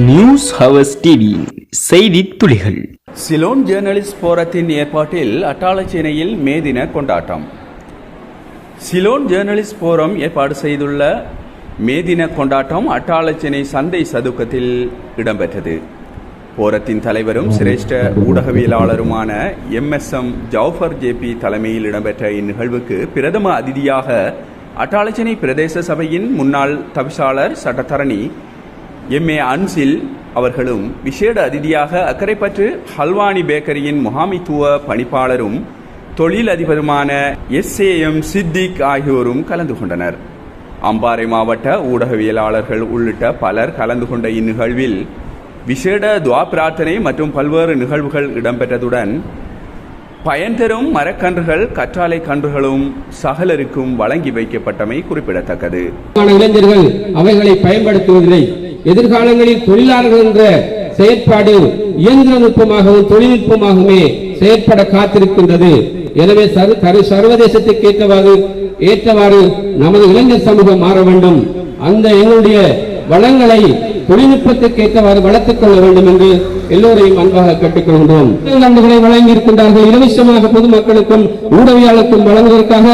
News hours TV செய்தி துளிகள். Ceylon journalist போரத்தின் ஏற்பாட்டில் அட்டாளச்சேனையில் மே தின கொண்டாட்டம். சிலோன் ஜேர்னலிஸ்ட் போரம் ஏற்பாடு செய்துள்ள மே தின கொண்டாட்டம் அட்டாளச்சேனை சந்தை சதுக்கத்தில் இடம்பெற்றது. போரத்தின் தலைவரும் சிரேஷ்ட ஊடகவியலாளருமான M S M Jawfer JP தலைமையில் இடம்பெற்ற இந்நிகழ்வுக்கு பிரதம அதிதியாக அட்டாளச்சேனை பிரதேச சபையின் முன்னாள் தவிசாளர் சட்டத்தரணி எம் ஏ அன்சில் அவர்களும் விசேட அதிதியாக அக்கரைப்பற்று ஹல்வானி பேக்கரியின் முகாமித்துவ பணிப்பாளரும் தொழில் அதிபருமான எஸ் ஏ எம் சித்திக் ஆகியோரும் கலந்து கொண்டனர். அம்பாறை மாவட்ட ஊடகவியலாளர்கள் உள்ளிட்ட பலர் கலந்து கொண்ட இந்நிகழ்வில் விசேட துவா பிரார்த்தனை மற்றும் பல்வேறு நிகழ்வுகள் இடம்பெற்றதுடன் பயன் தரும் மரக்கன்றுகள் கற்றாழை கன்றுகளும் சகலருக்கும் வழங்கி வைக்கப்பட்டமை குறிப்பிடத்தக்கது. இளைஞர்கள் அவைகளை பயன்படுத்துவதில்லை. எதிர்காலங்களில் தொழிலாளர்கள் என்ற செயற்பாடு இயந்திர நுட்பமாகவும் தொழில்நுட்பமாகவுமே செயற்பட காத்திருக்கின்றது. எனவே கரு- சர்வதேசத்துக்கு ஏற்றவாறு ஏற்றவாறு நமது இளைஞர் சமூகம் மாற வேண்டும். அந்த எங்களுடைய வளங்களை தொழில்நுட்பத்துக்கு ஏற்றவாறு வளர்த்துக் கொள்ள வேண்டும் என்று எல்லோரையும் அன்பாக கட்டுக்கொண்டோம் நன்மைகளை வழங்கியிருக்கின்றார்கள். இலவசமாக பொதுமக்களுக்கும் ஊடகவியாளருக்கும் வழங்குவதற்காக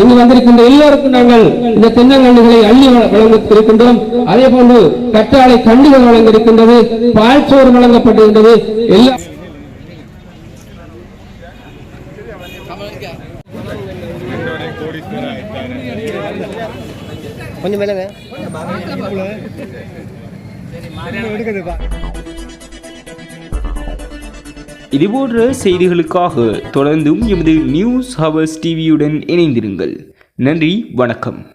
இங்கு வந்திருக்கின்ற எல்லோருக்கும் நாங்கள் இந்த தென்னங்கண்டுகளை அள்ளி வழங்கியிருக்கின்றோம். அதே போன்று கற்றாழை கண்டுகள் வழங்கியிருக்கின்றது பால் சோறு வழங்கப்பட்டிருக்கின்றது. எல்லா கொஞ்சம் மேலே இதுபோன்ற செய்திகளுக்காக தொடர்ந்தும் எமது நியூஸ் ஹவர்ஸ் டிவியுடன் இணைந்திருங்கள். நன்றி வணக்கம்.